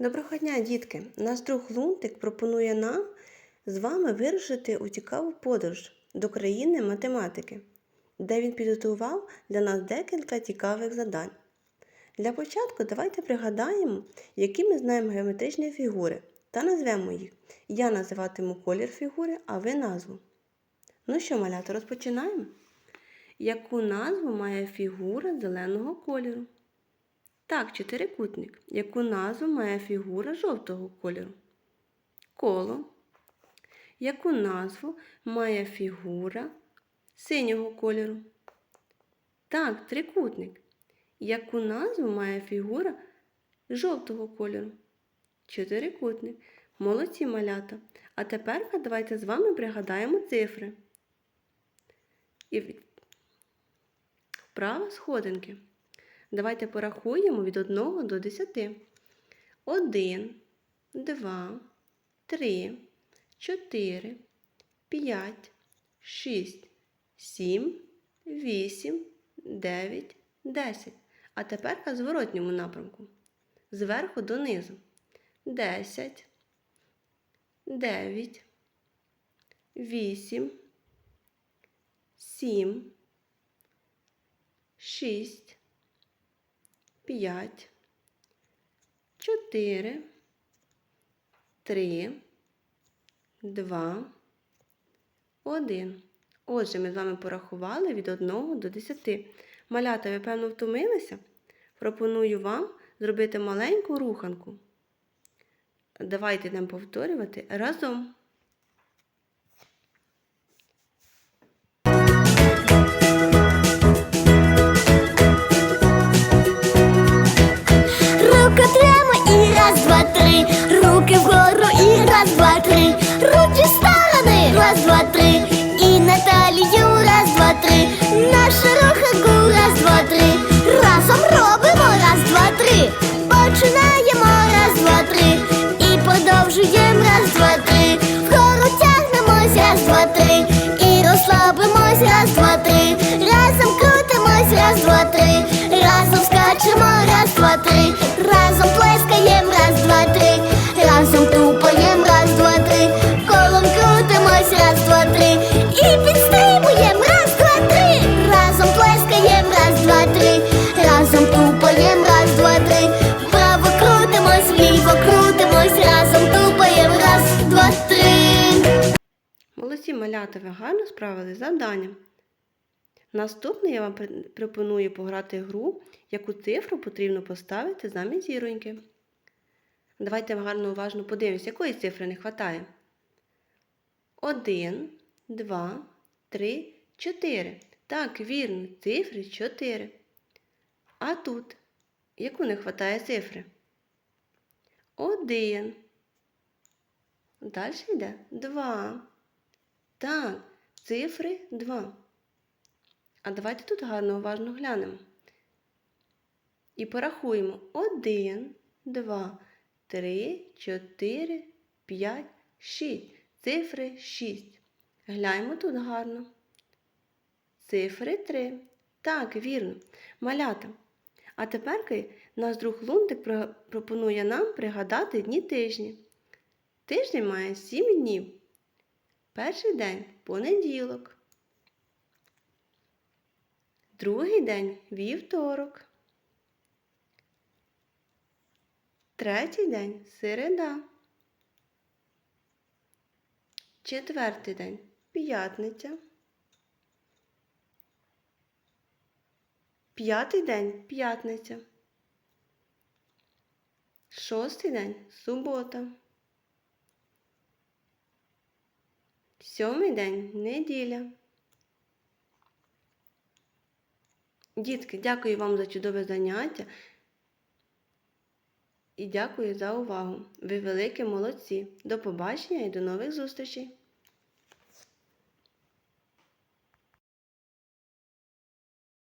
Доброго дня, дітки! Наш друг Лунтик пропонує нам з вами вирушити у цікаву подорож до країни математики, де він підготував для нас декілька цікавих завдань. Для початку давайте пригадаємо, які ми знаємо геометричні фігури та назвемо їх. Я називатиму колір фігури, а ви назву. Ну що, малята, розпочинаємо? Яку назву має фігура зеленого кольору? Так, чотирикутник. Яку назву має фігура жовтого кольору? Коло. Яку назву має фігура синього кольору? Так, трикутник. Яку назву має фігура жовтого кольору? Чотирикутник. Молодці малята. А тепер давайте з вами пригадаємо цифри. І вправа сходинки. Давайте порахуємо від 1 до 10. 1, 2, 3, 4, 5, 6, 7, 8, 9, 10. А тепер в зворотньому напрямку. Зверху донизу. 10, 9, 8, 7, 6, 5, 4, 3, 2, 1. Отже, ми з вами порахували від 1 до 10. Малята, ви, певно, втомилися? Пропоную вам зробити маленьку руханку. Давайте нам повторювати разом. Три. Починаємо, раз, два, три. І продовжуємо, раз, два, три. Вгору тягнемось, раз, два, три. І розслабимось, раз, два, малята, ви гарно справили з завданням. Наступне я вам пропоную пограти гру, яку цифру потрібно поставити замість зіроньки. Давайте гарно уважно подивимося, якої цифри не вистачає. 1, 2, 3, 4. Так, вірно, цифри 4. А тут яку не вистачає цифри? 1. Далі йде 2. Так, цифри 2. А давайте тут гарно уважно глянемо. І порахуємо 1, 2, 3, 4, 5, 6. Цифри 6. Гляньмо тут гарно. Цифри 3. Так, вірно. Малята. А тепер наш друг Лунтик пропонує нам пригадати дні тижні. Тиждень має 7 днів. Перший день понеділок. Другий день вівторок. Третій день середа. Четвертий день п'ятниця. П'ятий день п'ятниця. Шостий день субота. Сьомий день неділя. Дітки, дякую вам за чудове заняття і дякую за увагу. Ви великі молодці. До побачення і до нових зустрічей!